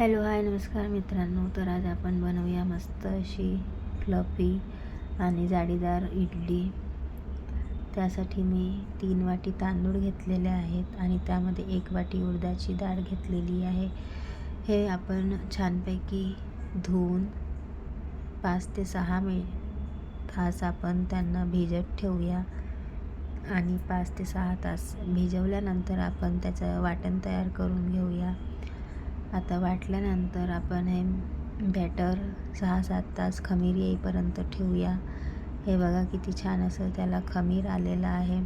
Hello hi नमस्कार मित्रांनो. तर आज आपण बनवूया मस्त अशी फ्लफी आणि जाडीदार इडली. त्यासाठी मी तीन वाटी तांदूळ घेतलेले आहेत आणि त्यामध्ये एक वाटी उडदाची डाळ घेतलेली आहे. हे आपण छानपैकी धुवून पाच ते सहा मि तास आपण त्यांना भिजत ठेवूया. आणि पाच ते सहा तास भिजवल्यानंतर आपण त्याचं वाटण तयार करून घेऊया. आता वाटल्यानंतर आपण हे बॅटर सहा सात तास खमीर येईपर्यंत ठेवूया. हे बघा किती छान असं त्याला खमीर आलेलं आहे.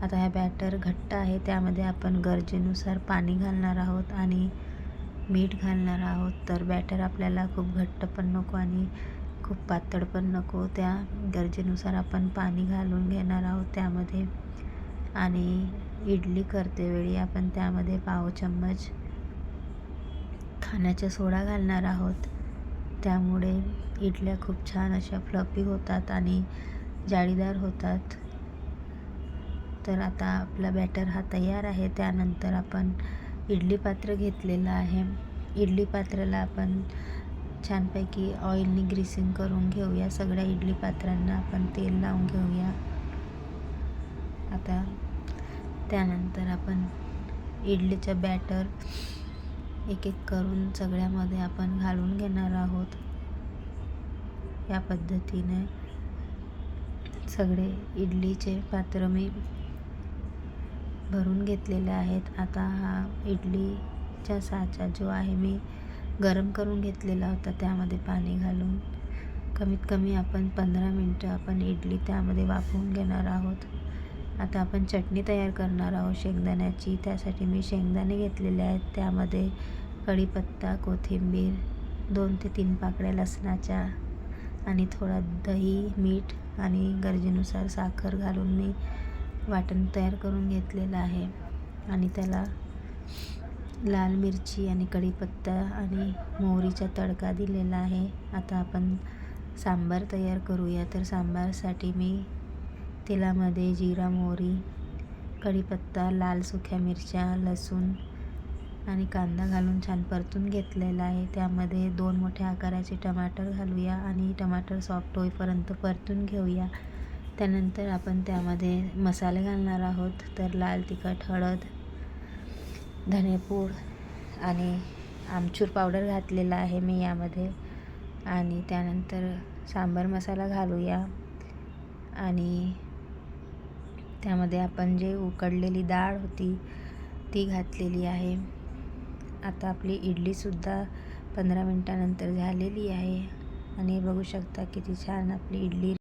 आता हा बॅटर घट्ट आहे त्यामध्ये आपण गरजेनुसार पाणी घालणार आहोत आणि मीठ घालणार आहोत. तर बॅटर आपल्याला खूप घट्ट पण नको आणि खूप पातळ पण नको. त्या गरजेनुसार आपण पाणी घालून घेणार आहोत त्यामध्ये. आणि इडली करतेवेळी आपण त्यामध्ये पाव चम्मच खाण्याचा सोडा घालणार आहोत. त्यामुळे इडल्या खूप छान अशा फ्लफी होतात आणि जाळीदार होतात. तर आता आपला बॅटर हा तयार आहे. त्यानंतर आपण इडली पात्र घेतलेलं आहे. इडली पात्राला आपण छानपैकी ऑइलनी ग्रीसिंग करून घेऊया. सगळ्या इडली पात्रांना आपण तेल लावून घेऊया. आता त्यानंतर आपण इडलीचं बॅटर एक एक करून सगळ्यामध्ये आपण घालून घेणार आहोत. या पद्धतीने सगळे इडलीचे पात्र मी भरून घेतलेले आहेत. आता हा इडलीचा साचा जो आहे मी गरम करून घेतलेला होता त्यामध्ये पाणी घालून कमीत कमी आपण पंधरा मिनटं आपण इडली त्यामध्ये वाफवून घेणार आहोत. आता आपण चटणी तयार करणार आहोत शेंगदाण्याची. त्यासाठी मी शेंगदाणे घेतलेले आहेत. त्यामध्ये कढीपत्ता कोथिंबीर दोन ते तीन पाकळ्या लसणाच्या आणि थोडा दही मीठ आणि गरजेनुसार साखर घालून मी वाटण तयार करून घेतलेलं आहे. आणि त्याला लाल मिरची आणि कढीपत्ता आणि मोहरीचा तडका दिलेला आहे. आता आपण सांबार तयार करूया. तर सांबारसाठी मी तेलामध्ये जिरा मोहरी कढीपत्ता लाल सुक्या मिरच्या लसूण आणि कांदा घालून छान परतून घेतलेला आहे. त्यामध्ये दोन मोठ्या आकाराचे टमाटर घालूया आणि टमाटर सॉफ्ट होईपर्यंत परतून घेऊया. त्यानंतर आपण त्यामध्ये मसाले घालणार आहोत. तर लाल तिखट हळद धनेपूड आणि आमचूर पावडर घातलेला आहे मी यामध्ये. आणि त्यानंतर सांबार मसाला घालूया आणि त्यामध्ये आपण जे उकडलेली डाळ होती ती घातलेली आहे. आता आपली इडलीसुद्धा पंधरा मिनटानंतर झालेली आहे. आणि बघू शकता किती छान आपली इडली